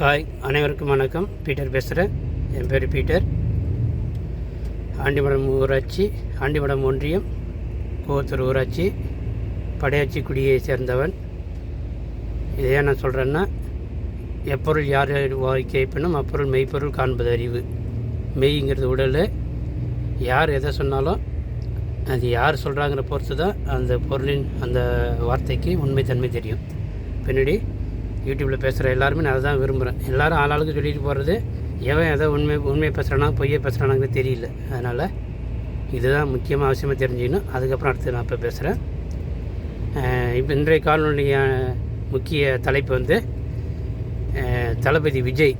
Hi அனைவருக்கும் வணக்கம். Peter பேசுகிறேன் என் பேர் பீட்டர். ஆண்டிமடம் ஊராட்சி ஆண்டிமடம் ஒன்றியம் கோவத்தூர் ஊராட்சி படையாச்சி குடியை சேர்ந்தவன். இதை ஏன் நான் சொல்கிறேன்னா எப்பொருள் யார் வாய் கேட்பினும் அப்பொருள் மெய்ப்பொருள் காண்பது அறிவு. மெய்ங்கிறது உடல். யார் எதை சொன்னாலும் அது யார் சொல்கிறாங்கிற பொறுத்து தான் அந்த பொருளின் அந்த வார்த்தைக்கு உண்மைத்தன்மை தெரியும். பின்னாடி யூடியூப்பில் பேசுகிற எல்லாருமே நான் அதை தான் விரும்புகிறேன் எல்லோரும் ஆளாளுக்கு சொல்லிட்டு போகிறது எவன் எதை உண்மை உண்மையை பேசுகிறானா பொய்யை பேசுகிறானாங்கிறது தெரியல. அதனால் இதுதான் முக்கியமாக அவசியமாக தெரிஞ்சுக்கணும். அதுக்கப்புறம் அடுத்து நான் இப்போ பேசுகிறேன் இப்போ இன்றைய காலனுடைய முக்கிய தலைப்பு வந்து தளபதி விஜய்.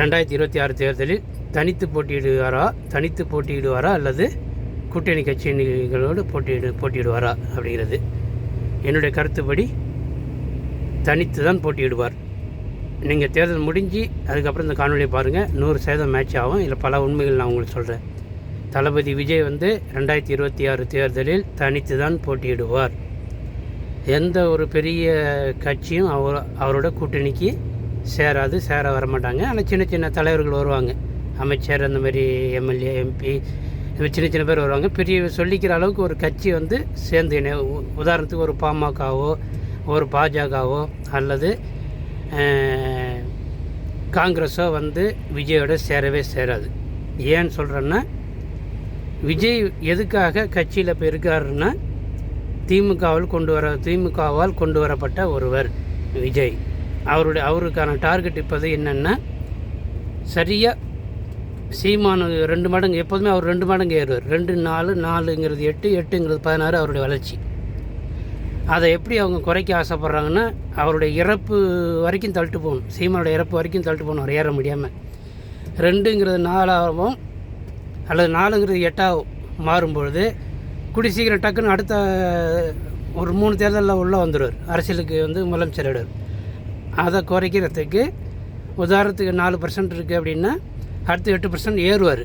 ரெண்டாயிரத்தி இருபத்தி ஆறு தேர்தலில் தனித்து போட்டியிடுவாரா தனித்து போட்டியிடுவாரா அல்லது கூட்டணி கட்சிகளோடு போட்டியிடு போட்டியிடுவாரா அப்படிங்கிறது என்னுடைய கருத்துப்படி தனித்து தான் போட்டியிடுவார். நீங்கள் தேர்தல் முடிஞ்சு அதுக்கப்புறம் இந்த காணொலியை பாருங்கள் நூறு சதவீதம் மேட்ச் ஆகும். இதில் பல உண்மைகள் நான் உங்களுக்கு சொல்கிறேன் தளபதி விஜய் வந்து ரெண்டாயிரத்தி இருபத்தி ஆறு தேர்தலில் தனித்து தான் போட்டியிடுவார். எந்த ஒரு பெரிய கட்சியும் அவர் அவரோட கூட்டணிக்கு சேராது சேர வரமாட்டாங்க. ஆனால் சின்ன சின்ன தலைவர்கள் வருவாங்க. அமைச்சர் அந்த மாதிரி எம்எல்ஏ எம்பி இந்த சின்ன சின்ன பேர் வருவாங்க. பெரிய சொல்லிக்கிற அளவுக்கு ஒரு கட்சி வந்து சேர்ந்து உ- உதாரணத்துக்கு ஒரு பாமகவோ ஒரு பாஜகவோ அல்லது காங்கிரஸோ வந்து விஜயோட சேரவே சேராது. ஏன்னு சொல்கிறேன்னா விஜய் எதுக்காக கட்சியில் இப்போ இருக்காருன்னா திமுகவால் கொண்டு வர திமுகவால் கொண்டு வரப்பட்ட ஒருவர் விஜய். அவருடைய அவருக்கான டார்கெட் இப்போது என்னென்னா சரியாக சீமானு ரெண்டு மடங்கு எப்போதுமே அவர் ரெண்டு மடங்கு ஏறுவார். ரெண்டு நாலு நாலுங்கிறது எட்டு எட்டுங்கிறது பதினாறு அவருடைய வளர்ச்சி. அதை எப்படி அவங்க குறைக்க ஆசைப்பட்றாங்கன்னா அவருடைய இறப்பு வரைக்கும் தள்ளிட்டு போகணும். சீமானோட இறப்பு வரைக்கும் தள்ளிட்டு போகணும் அவர் ஏற முடியாமல் ரெண்டுங்கிறது நாலாகவும் அல்லது நாலுங்கிறது எட்டாகவும் மாறும்பொழுது குடி சீக்கிரம் டக்குன்னு அடுத்த ஒரு மூணு தேர்தலில் உள்ளே வந்துடுவார். அரசியலுக்கு வந்து முதலமைச்சரிடுவார் அதை குறைக்கிறதுக்கு உதாரணத்துக்கு நாலு பர்சன்ட் இருக்குது அப்படின்னா அடுத்து எட்டு பர்சன்ட் ஏறுவார்.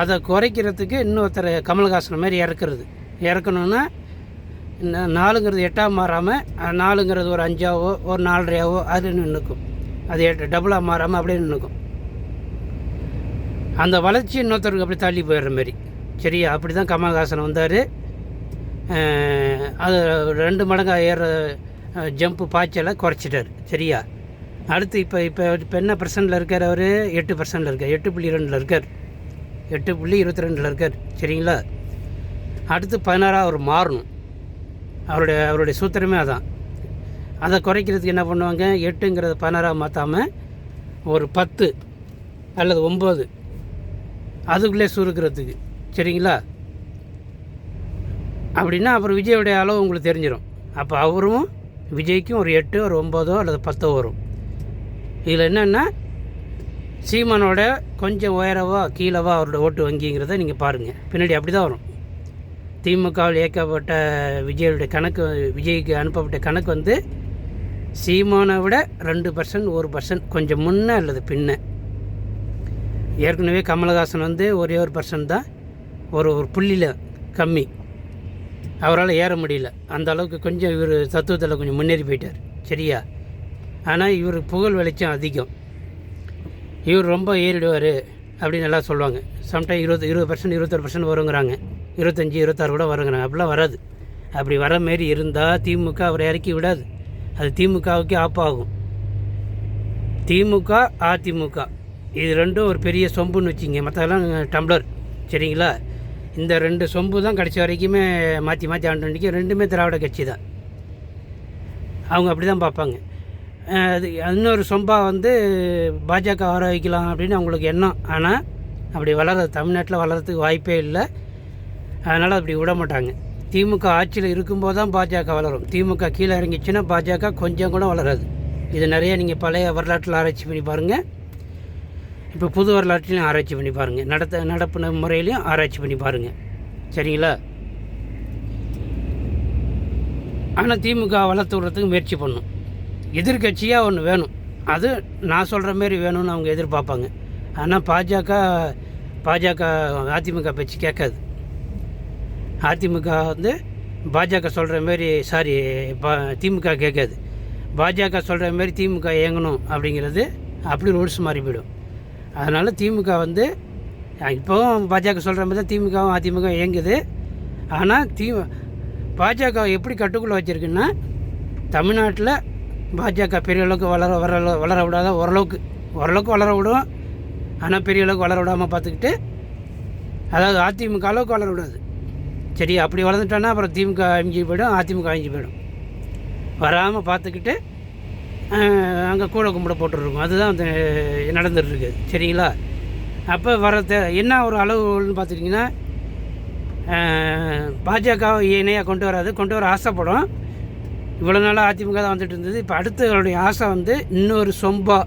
அதை குறைக்கிறதுக்கு இன்னொருத்தர் கமல்ஹாசன் மாதிரி இறக்குறது. இறக்கணுன்னா நாலுங்கிறது எட்டாக மாறாமல் நாலுங்கிறது ஒரு அஞ்சாவோ ஒரு நாலரையாவோ அது நின்றுக்கும் அது எட்டு டபுளாக மாறாமல் அப்படியே நின்றுக்கும் அந்த வளர்ச்சி இன்னொருத்தருக்கு அப்படி தள்ளி போயிடுற மாதிரி சரியா? அப்படி தான் கமல்ஹாசன் வந்தார். அது ரெண்டு மடங்கு ஏற ஜம்ப்பு பாய்ச்சலை குறைச்சிட்டார். சரியா? அடுத்து இப்போ இப்போ இப்போ என்ன பர்சன்டில் இருக்கார் அவர்? எட்டு பர்சன்டில் இருக்கார். எட்டு புள்ளி ரெண்டில் இருக்கார். எட்டு புள்ளி இருபத்தி ரெண்டில் இருக்கார். சரிங்களா? அடுத்து பதினாறாக அவர் மாறணும். அவருடைய அவருடைய சூத்திரமே அதான். அதை குறைக்கிறதுக்கு என்ன பண்ணுவாங்க? எட்டுங்கிறத பதினாறாக மாற்றாமல் ஒரு பத்து அல்லது ஒம்பது அதுக்குள்ளே சுருக்கிறதுக்கு. சரிங்களா? அப்படின்னா அப்புறம் விஜயோடைய அளவு உங்களுக்கு தெரிஞ்சிடும் அப்போ அவரும் விஜய்க்கும் ஒரு எட்டு ஒரு ஒம்போதோ அல்லது பத்தோ வரும். இதில் என்னென்னா சீமானோட கொஞ்சம் உயரவா கீழவா அவரோட ஓட்டு வங்கிங்கிறத நீங்கள் பாருங்கள் பின்னாடி அப்படி தான் வரும். திமுகவில் இயக்கப்பட்ட விஜயனுடைய கணக்கு விஜய்க்கு அனுப்பப்பட்ட கணக்கு வந்து சீமானை விட ரெண்டு பர்சன்ட் ஒரு பர்சன்ட் கொஞ்சம் முன்னே அல்லது பின்ன. ஏற்கனவே கமலஹாசன் வந்து ஒரே ஒரு பர்சன்ட் தான் ஒரு ஒரு புள்ளியில் கம்மி. அவரால் ஏற முடியல. அந்த அளவுக்கு கொஞ்சம் இவர் தத்துவத்தில் கொஞ்சம் முன்னேறி போயிட்டார். சரியா? ஆனால் இவர் புகழ் வெளிச்சம் அதிகம். இவர் ரொம்ப ஏறிடுவார் அப்படின்னு எல்லாம் சொல்லுவாங்க. சம்டைம் இருபது இருபது பர்சன்ட் இருபத்தொரு பர்சன்ட் வருங்கிறாங்க. இருபத்தஞ்சி இருபத்தாறு கூட வருங்கிறாங்க அப்படிலாம் வராது. அப்படி வர மாரி இருந்தால் திமுக அவரை இறக்கி விடாது. அது திமுகவுக்கே ஆப்பாகும். திமுக அதிமுக. இது ரெண்டும் ஒரு பெரிய சொம்புன்னு வச்சுங்க மற்றதெல்லாம் டம்ளர். சரிங்களா? இந்த ரெண்டு சொம்பு தான் கடைசி வரைக்குமே மாற்றி மாற்றி ஆண்டு ரெண்டுமே திராவிட கட்சி தான். அவங்க அப்படி தான் பார்ப்பாங்க அது இன்னொரு சொம்பாக வந்து பாஜக வர வைக்கலாம் அப்படின்னு அவங்களுக்கு எண்ணம். ஆனால் அப்படி வளர தமிழ்நாட்டில் வளர்கிறதுக்கு வாய்ப்பே இல்லை. அதனால் அப்படி விட மாட்டாங்க. திமுக ஆட்சியில் இருக்கும்போது தான் பாஜக வளரும். திமுக கீழே இறங்கிச்சுன்னா பாஜக கொஞ்சம் கூட வளராது. இது நிறைய நீங்கள் பழைய வரலாற்றில் ஆராய்ச்சி பண்ணி பாருங்கள் இப்போ புது வரலாற்றிலையும் ஆராய்ச்சி பண்ணி பாருங்கள் நடத்த நடப்பு முறையிலையும் ஆராய்ச்சி பண்ணி பாருங்கள் சரிங்களா? ஆனால் திமுக வளர்த்து விடுறதுக்கு முயற்சி பண்ணும். எதிர்கட்சியாக ஒன்று வேணும். அது நான் சொல்கிற மாரி வேணும்னு அவங்க எதிர்பார்ப்பாங்க. ஆனால் பாஜக பாஜக அதிமுக பேச்சு கேட்காது. அதிமுக வந்து பாஜக சொல்கிற மாரி சாரி பா திமுக கேட்காது. பாஜக சொல்கிற மாதிரி திமுக இயங்கணும் அப்படிங்கிறது அப்படி ரூல்ஸ் மாறி போயிடும். அதனால் திமுக வந்து இப்போவும் பாஜக சொல்கிற மாதிரி தான் திமுகவும் அதிமுக இயங்குது. ஆனால் தி பாஜக எப்படி கட்டுக்குள்ளே வச்சுருக்குன்னா தமிழ்நாட்டில் பாஜக பெரிய அளவுக்கு வளர வர வளர விடாத ஓரளவுக்கு ஓரளவுக்கு வளர விடும். ஆனால் பெரிய அளவுக்கு வளர விடாமல் பார்த்துக்கிட்டு அதாவது அதிமுக அளவுக்கு வளர விடாது. சரி அப்படி வளர்ந்துட்டோன்னா அப்புறம் திமுக அழிஞ்சு போயிடும் அதிமுக அழிஞ்சு போயிடும். வராமல் பார்த்துக்கிட்டு அங்கே கூட கும்பிட போட்டுருக்கோம். அதுதான் வந்து நடந்துகிட்ருக்கு சரிங்களா? அப்போ வரத என்ன ஒரு அளவுன்னு பார்த்துட்டிங்கன்னா பாஜகவை இணையாக கொண்டு வராது. கொண்டு வர ஆசைப்படும். இவ்வளோ நாளாக அதிமுக தான் வந்துட்டு இருந்தது. இப்போ அடுத்தவருடைய ஆசை வந்து இன்னொரு சொம்பா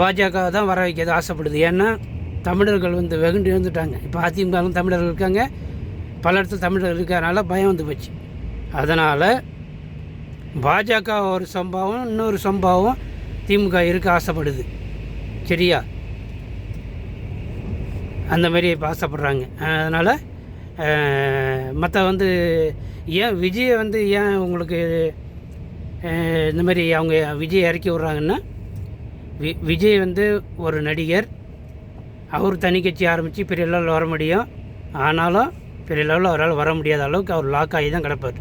பாஜக தான் வர வைக்கிறது ஆசைப்படுது. ஏன்னா தமிழர்கள் வந்து வெகுண்டு இருந்துட்டாங்க. இப்போ அதிமுகவும் தமிழர்கள் இருக்காங்க. பல இடத்துல தமிழர்கள் இருக்கிறதுனால பயம் வந்து போச்சு. அதனால் பாஜக ஒரு சம்பாவம் இன்னொரு சம்பாவம் திமுக இருக்க ஆசைப்படுது. சரியா? அந்த மாதிரி இப்போ ஆசைப்பட்றாங்க. அதனால் மற்ற வந்து ஏன் விஜயை வந்து ஏன் உங்களுக்கு இந்த மாதிரி அவங்க விஜய் இறக்கி விட்றாங்கன்னா வி விஜய் வந்து ஒரு நடிகர். அவர் தனி கட்சி ஆரம்பித்து பெரிய லெவலில் வர முடியும். ஆனாலும் பெரிய லெவலில் அவரால் வர முடியாத அளவுக்கு அவர் லாக் ஆகி தான் கிடப்பார்.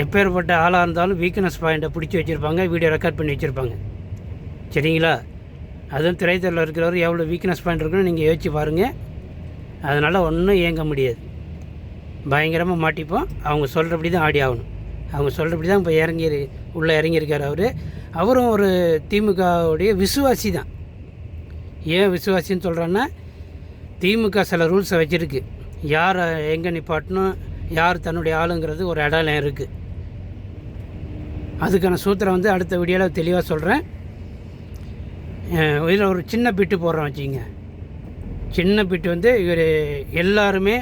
எப்பேற்பட்ட ஆளாக இருந்தாலும் வீக்னஸ் பாயிண்ட்டை பிடிச்சி வச்சுருப்பாங்க வீடியோ ரெக்கார்ட் பண்ணி வச்சுருப்பாங்க. சரிங்களா? அதுவும் திரைத்துறையில் இருக்கிறவர் எவ்வளோ வீக்னஸ் பாயிண்ட் இருக்குன்னு நீங்கள் யோசிச்சு பாருங்கள் அதனால் ஒன்றும் இயங்க முடியாது. பயங்கரமாக மாட்டிப்போம். அவங்க சொல்கிறபடி தான் ஆடி ஆகணும். அவங்க சொல்கிறபடி தான் இப்போ இறங்கி உள்ளே இறங்கியிருக்கார் அவர். அவரும் ஒரு திமுகவுடைய விசுவாசி தான். ஏன் விசுவாசின்னு சொல்கிறேன்னா திமுக சில ரூல்ஸை வச்சுருக்கு. யார் எங்கே நிப்பாட்டணும் யார் தன்னுடைய ஆளுங்கிறது ஒரு இடம் இருக்குது அதுக்கான சூத்திரம் வந்து அடுத்த வீடியோவில் தெளிவாக சொல்கிறேன் இதில் ஒரு சின்ன பிட்டு போடுறோம் வச்சுங்க சின்ன பிட்டு வந்து இவர் எல்லாருமே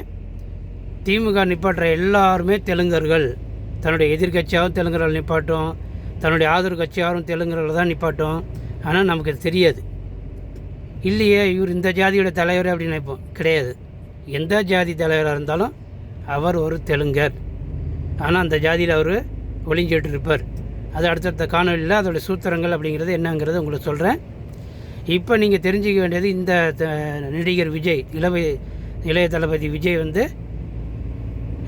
திமுக நிப்பாட்டுற எல்லாருமே தெலுங்கர்கள். தன்னுடைய எதிர்கட்சியாகவும் தெலுங்கர்கள் நிப்பாட்டும். தன்னுடைய ஆதரவு கட்சியாகவும் தெலுங்கர்கள் தான் நிப்பாட்டும். ஆனால் நமக்கு அது தெரியாது. இல்லையே இவர் இந்த ஜாதியோட தலைவர் அப்படின்னு நினைப்போம். கிடையாது. எந்த ஜாதி தலைவராக இருந்தாலும் அவர் ஒரு தெலுங்கர். ஆனால் அந்த ஜாதியில் அவர் ஒளிஞ்சிட்டு இருப்பார் அது அடுத்தடுத்த காணொலியில் அதோட சூத்திரங்கள் அப்படிங்கிறது என்னங்கிறது உங்களுக்கு சொல்கிறேன் இப்போ நீங்கள் தெரிஞ்சிக்க வேண்டியது இந்த த- நடிகர் விஜய் இளவை இளைய தளபதி விஜய் வந்து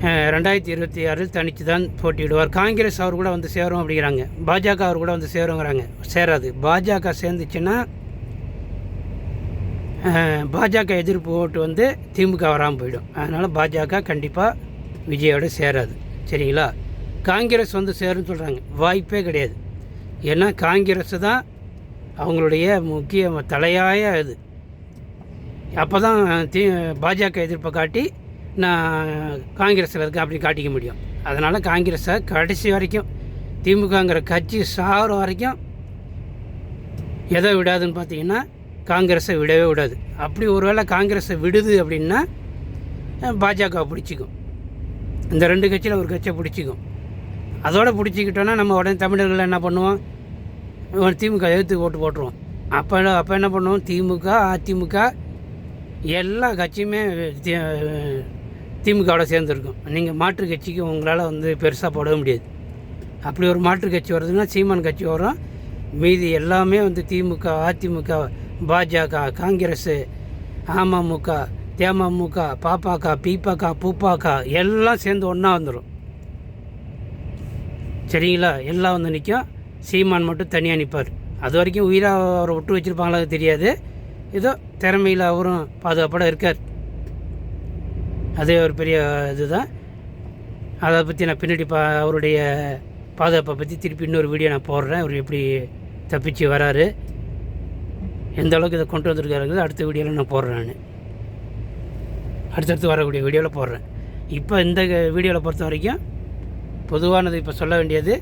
ரெண்டாயிரத்தி இருபத்தி ஆறில் தனித்து தான் போட்டியிடுவார். காங்கிரஸ் அவர் கூட வந்து சேரும் அப்படிங்கிறாங்க. பாஜக அவர் கூட வந்து சேருங்கிறாங்க. சேராது. பாஜக சேர்ந்துச்சுன்னா பாஜக எதிர்ப்பு ஓட்டு வந்து திமுக வராமல் போயிடும். அதனால் பாஜக கண்டிப்பாக விஜயோட சேராது. சரிங்களா? காங்கிரஸ் வந்து சேரும்னு சொல்கிறாங்க வாய்ப்பே கிடையாது. ஏன்னா காங்கிரஸ் தான் அவங்களுடைய முக்கிய தலையாய இது. அப்போ தான் தி பாஜக எதிர்ப்பை காட்டி நான் காங்கிரஸில் இருக்கேன் அப்படி காட்டிக்க முடியும். அதனால் காங்கிரஸை கடைசி வரைக்கும் திமுகங்கிற கட்சி சாகிற வரைக்கும் எதை விடாதுன்னு பார்த்தீங்கன்னா காங்கிரஸை விடவே விடாது. அப்படி ஒருவேளை காங்கிரஸை விடுது அப்படின்னா பாஜக பிடிச்சிக்கும். இந்த ரெண்டு கட்சியில் ஒரு கட்சியை பிடிச்சிக்கும். அதோடு பிடிச்சிக்கிட்டோன்னா நம்ம உடனே தமிழர்கள் என்ன பண்ணுவோம்? திமுக எதிர்த்து ஓட்டு போட்டுருவோம். அப்போ அப்போ என்ன பண்ணுவோம்? திமுக அதிமுக எல்லா கட்சியுமே தி திமுகவோட சேர்ந்துருக்கும். நீங்கள் மாற்று கட்சிக்கு உங்களால் வந்து பெருசாக போடவே முடியாது. அப்படி ஒரு மாற்று கட்சி வருதுன்னா சீமான் கட்சி வரும். மீதி எல்லாமே வந்து திமுக அதிமுக பாஜக காங்கிரஸ் அமமுக தேமமுக பாப்பாக்கா பீப்பாக்கா பூப்பாக்கா எல்லாம் சேர்ந்து ஒன்றா வந்துடும் சரிங்களா? எல்லாம் வந்து நிற்கும் சீமான் மட்டும் தனியாக நிற்பார் அது வரைக்கும் உயிராக அவரை விட்டு வச்சுருப்பாங்களா தெரியாது. ஏதோ திறமையில் அவரும் பாதுகாப்பாக இருக்கார். அதே ஒரு பெரிய இதுதான். அதை பற்றி நான் பின்னாடி பா அவருடைய பாதுகாப்பை பற்றி திருப்பி இன்னொரு வீடியோ நான் போடுறேன். அவர் எப்படி தப்பிச்சு வராரு. எந்த அளவுக்கு இதை கொண்டு வந்திருக்காருங்கிறது அடுத்த வீடியோவில் நான் போடுறேன் நான். அடுத்தடுத்து வரக்கூடிய வீடியோவில் போடுறேன். இப்போ இந்த வீடியோவில் பொறுத்த வரைக்கும் பொதுவானது இப்போ சொல்ல வேண்டியது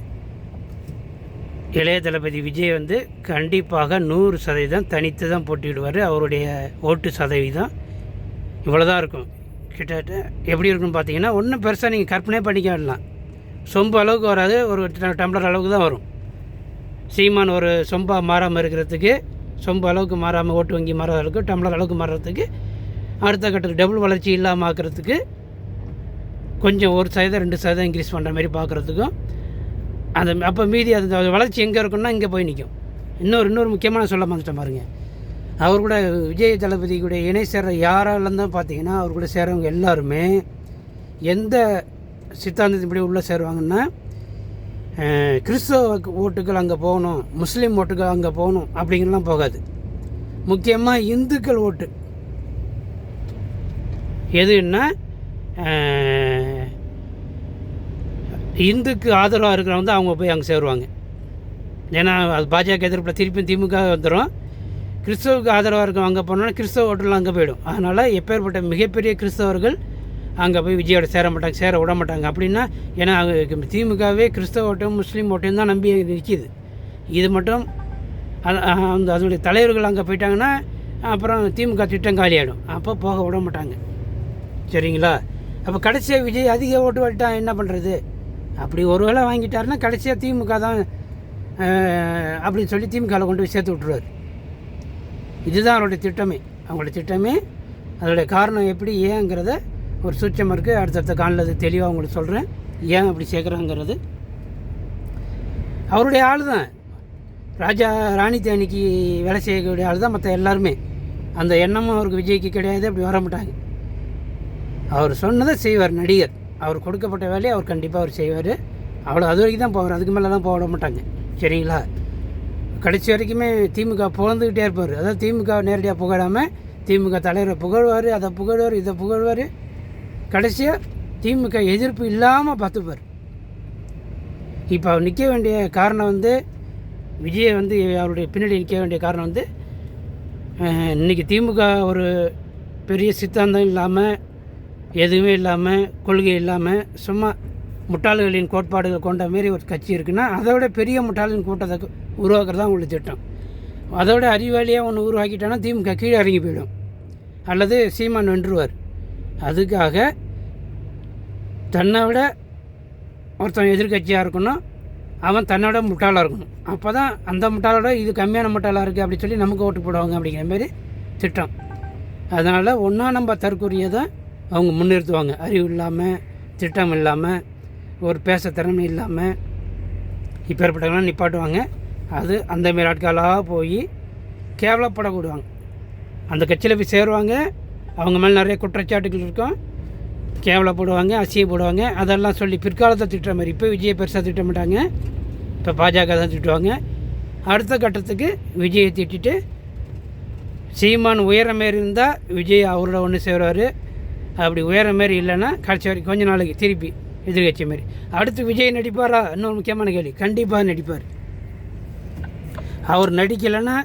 இளைய தளபதி விஜய் வந்து கண்டிப்பாக நூறு சதவீதம் தனித்து தான் போட்டியிடுவார். அவருடைய ஓட்டு சதவீதம் இவ்வளோ தான் இருக்கும். கிட்டத்தட்ட எப்படி இருக்குன்னு பார்த்தீங்கன்னா ஒன்றும் பெருசாக நீங்கள் கற்பனை பண்ணிக்க வேண்டாம். சொம்பு அளவுக்கு வராது. ஒரு டம்ளர் அளவுக்கு தான் வரும். சீமான் ஒரு சொம்பாக மாறாமல் இருக்கிறதுக்கு சொம்பு அளவுக்கு மாறாமல் ஓட்டு வங்கி மாறாத அளவுக்கு டம்ளர் அளவுக்கு மாறுறதுக்கு அடுத்த கட்டத்துக்கு டபுள் வளர்ச்சி இல்லாமல் ஆக்கிறதுக்கு கொஞ்சம் ஒரு சதவீதம் ரெண்டு சதவீதம் இன்க்ரீஸ் பண்ணுற மாதிரி பார்க்குறதுக்கும் அந்த அப்போ மீதி அந்த வளர்ச்சி எங்கே இருக்குன்னா இங்கே போய் நிற்கும் இன்னொரு இன்னொரு முக்கியமான சொல்ல மாட்டேன் பாருங்கள் அவர் கூட விஜய் தளபதி கூட இணை சேர்ற யாராலும் தான் பார்த்தீங்கன்னா அவர் கூட சேர்றவங்க எல்லாருமே எந்த சித்தாந்தத்தின்படி உள்ளே சேருவாங்கன்னா கிறிஸ்தவ ஓட்டுகள் அங்கே போகணும் முஸ்லீம் ஓட்டுகள் அங்கே போகணும் அப்படிங்கலாம் போகாது. முக்கியமாக இந்துக்கள் ஓட்டு. எதுன்னா இந்துக்கு ஆதரவாக இருக்கிறவங்க தான் அவங்க போய் அங்கே சேருவாங்க. ஏன்னா அது பாஜக எதிர்ப்பில் திருப்பி திமுக வந்துடும் கிறிஸ்தவுக்கு ஆதரவாக இருக்கவங்க அங்கே போனோன்னா கிறிஸ்தவ ஓட்டெல்லாம் அங்கே போயிடும். அதனால் எப்பேற்பட்ட மிகப்பெரிய கிறிஸ்தவர்கள் அங்கே போய் விஜயோட சேர மாட்டாங்க சேர விட மாட்டாங்க. அப்படின்னா ஏன்னா திமுகவே கிறிஸ்தவ ஓட்டம் முஸ்லீம் ஓட்டம் தான் நம்பி நிற்கிது. இது மட்டும் அந்த அதனுடைய தலைவர்கள் அங்கே போயிட்டாங்கன்னா அப்புறம் திமுக திட்டம் காலியாகிடும் அப்போ போக விட மாட்டாங்க. சரிங்களா? அப்போ கடைசியாக விஜய் அதிக ஓட்டு வந்துட்டா என்ன பண்ணுறது அப்படி ஒரு வேளை வாங்கிட்டாருன்னா கடைசியாக திமுக தான் அப்படின்னு சொல்லி திமுகவில் கொண்டு போய் சேர்த்து விட்ருவார் இதுதான் அவருடைய திட்டமே. அவங்களுடைய திட்டமே அதோடைய காரணம் எப்படி ஏங்கிறத ஒரு சூட்சம் இருக்குது அடுத்தடுத்த காலில் அது தெளிவாக உங்களுக்கு சொல்கிறேன் ஏன் அப்படி சேர்க்குறாங்கிறது அவருடைய ஆள் தான் ராஜா ராணி தேனிக்கு வேலை செய்யக்கூடிய ஆள் தான் மற்ற எல்லாருமே. அந்த எண்ணமும் அவருக்கு விஜய்க்கு கிடையாது. அப்படி வர மாட்டாங்க. அவர் சொன்னதை செய்வார் நடிகர். அவர் கொடுக்கப்பட்ட வேலையை அவர் கண்டிப்பாக அவர் செய்வார். அவ்வளோ அது வரைக்கும் தான் போவார். அதுக்கு மேலே தான் போக விட மாட்டாங்க. சரிங்களா? கடைசி வரைக்குமே திமுக புகழ்ந்துக்கிட்டே இருப்பார். அதாவது திமுக நேரடியாக புகழாமல் திமுக தலைவரை புகழ்வார் அதை புகழ்வார் இதை புகழ்வார். கடைசியாக திமுக எதிர்ப்பு இல்லாமல் பார்த்துப்பார். இப்போ அவர் நிற்க வேண்டிய காரணம் வந்து விஜயை வந்து அவருடைய பின்னாடி நிற்க வேண்டிய காரணம் வந்து இன்றைக்கி இன்னைக்கு திமுக ஒரு பெரிய சித்தாந்தம் இல்லாமல் எதுவுமே இல்லாமல் கொள்கை இல்லாமல் சும்மா முட்டாள்களின் கோட்பாடுகள் கொண்ட மாரி ஒரு கட்சி இருக்குன்னா அதை விட பெரிய முட்டாளின் கூட்டத்தை உருவாக்குறது தான் உங்களுக்கு திட்டம். அதோட அறிவாளியாக ஒன்று உருவாக்கிட்டோன்னா திமுக கீழே இறங்கி போயிடும். அல்லது சீமான் வென்றுவார் அதுக்காக தன்னை விட ஒருத்தன் எதிர்கட்சியாக இருக்கணும் அவன் தன்னோட முட்டாளாக இருக்கணும். அப்போ தான் அந்த முட்டாளோட இது கம்மியான முட்டாளாக இருக்குது அப்படின்னு சொல்லி நமக்கு ஓட்டு போடுவாங்க அப்படிங்கிற மாதிரி திட்டம். அதனால் ஒன்றா நம்ம தற்கொலையை தான் அவங்க முன்னிறுத்துவாங்க. அறிவு இல்லாமல் திட்டம் இல்லாமல் ஒரு பேச திறமை இல்லாமல் இப்பேற்பட்டவங்களாம் நிப்பாட்டுவாங்க. அது அந்த மாரி ஆட்களாக போய் கேவலப்படக்கூடுவாங்க. அந்த கட்சியில் போய் சேருவாங்க அவங்க மேலே நிறைய குற்றச்சாட்டுகள் இருக்கும். கேவலப்படுவாங்க அசியப்படுவாங்க அதெல்லாம் சொல்லி பிற்காலத்தை திட்டுற மாதிரி. இப்போ விஜயை பெருசாக திட்ட மாட்டாங்க. இப்போ பாஜக தான் திட்டுவாங்க. அடுத்த கட்டத்துக்கு விஜயை திட்டிட்டு சீமான் உயரமாரி இருந்தால் விஜய் அவரோட ஒன்று சேருவார். அப்படி உயரமாரி இல்லைன்னா கடைசி வரைக்கும் கொஞ்ச நாளைக்கு திருப்பி எதிர்கட்சி மாரி. அடுத்து விஜய் நடிப்பாரா? இன்னொரு முக்கியமான கேள்வி. கண்டிப்பாக நடிப்பார். அவர் நடிக்கலைன்னா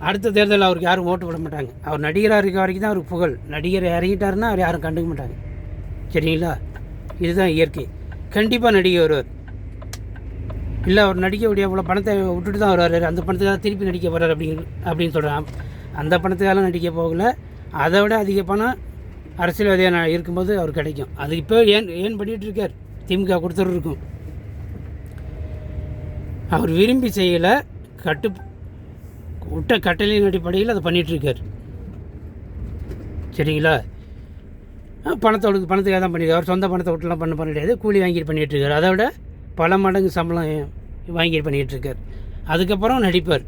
அடுத்த தேர்தலில் அவருக்கு யாரும் ஓட்டு போட மாட்டாங்க. அவர் நடிகராக இருக்க வரைக்கும் தான் அவருக்கு புகழ். நடிகர் இறங்கிட்டாருன்னா அவர் யாரும் கண்டுக்க மாட்டாங்க. சரிங்களா? இதுதான் இயற்கை. கண்டிப்பாக நடிகை வருவார். இல்லை அவர் நடிக்கக்கூடிய அவ்வளோ பணத்தை விட்டுட்டு தான் வருவார். அந்த பணத்துக்காக திருப்பி நடிக்க போகிறார் அப்படிங்கிற அப்படின்னு சொல்கிறான் அந்த பணத்துக்காக நடிக்க போகல. அதை விட அதிக பணம் அரசியல்வாதியாக நான் இருக்கும்போது அவர் கிடைக்கும். அது இப்போ ஏன் ஏன் பண்ணிகிட்டு இருக்கார் திமுக கொடுத்துட்டு இருக்கும். அவர் விரும்பி செய்யலை. கட்டு விட்ட கட்டளையின் அடிப்படையில் அதை பண்ணிகிட்ருக்கார் சரிங்களா? பணத்தோட பணத்துக்காக தான் பண்ணியிருக்காரு. அவர் சொந்த பணத்தை விட்டுலாம் பண்ண பண்ண கிடையாது. கூலி வாங்கிட்டு பண்ணிகிட்ருக்கார் அதை விட பல மடங்கு சம்பளம் வாங்கிட்டு பண்ணிகிட்ருக்கார் அதுக்கப்புறம் நடிப்பார்.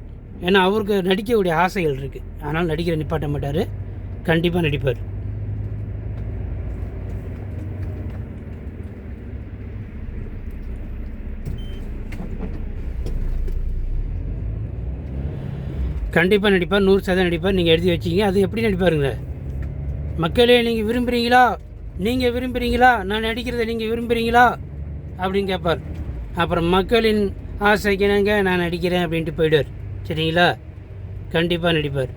ஏன்னா அவருக்கு நடிக்கக்கூடிய ஆசைகள் இருக்குது அதனால் நடிக்கிற நிப்பாட்ட மாட்டார். கண்டிப்பாக நடிப்பார். கண்டிப்பாக நடிப்பார் நூறு சதவீதம் நடிப்பார் நீங்கள் எழுதி வச்சிங்க. அது எப்படி நடிப்பாருங்க? மக்களே நீங்கள் விரும்புகிறீங்களா நீங்கள் விரும்புகிறீங்களா நான் நடிக்கிறதை நீங்கள் விரும்புகிறீங்களா அப்படின்னு கேட்பார். அப்புறம் மக்களின் ஆசைக்கினங்க நான் நடிக்கிறேன் அப்படின்ட்டு போயிடுவார். சரிங்களா? கண்டிப்பாக நடிப்பார்.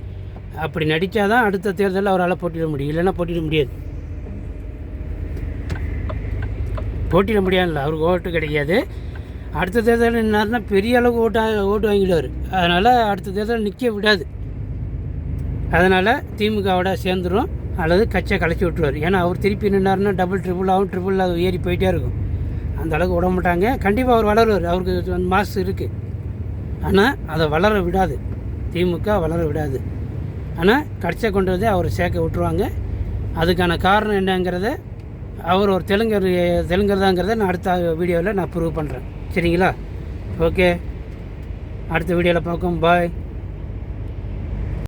அப்படி நடித்தா தான் அடுத்த தேர்தலில் அவரால் போட்டியிட முடியும். இல்லைன்னா போட்டியிட முடியாது. போட்டியிட முடியாதுல்ல. அவருக்கு ஓட்டு கிடைக்காது. அடுத்த தேர்தலில் நின்னார்னா பெரிய அளவுக்கு ஓட்டு ஓட்டு வாங்கிடுவார். அதனால் அடுத்த தேர்தலில் நிற்க விடாது. அதனால் திமுகவோட சேர்ந்துரும் அல்லது கட்சியை கலைச்சி விட்டுருவார். ஏன்னா அவர் திருப்பி நின்னாருன்னா டபுள் ட்ரிபிள் ஆகும் ட்ரிபிள் அது ஏறி போயிட்டே இருக்கும். அந்த அளவுக்கு விட மாட்டாங்க. கண்டிப்பாக அவர் வளருவார். அவருக்கு வந்து மாசு இருக்குது ஆனால் அதை வளர விடாது. திமுக வளர விடாது. ஆனால் கட்சியை கொண்டு வந்து அவரை சேர்க்க விட்டுருவாங்க. அதுக்கான காரணம் என்னங்கிறத அவர் ஒரு தெலுங்கர் தெலுங்கர் தாங்கிறத நான் அடுத்த வீடியோவில் நான் ப்ரூவ் பண்ணுறேன் சரிங்களா? ஓகே அடுத்த வீடியோவில் பார்க்கும் பாய்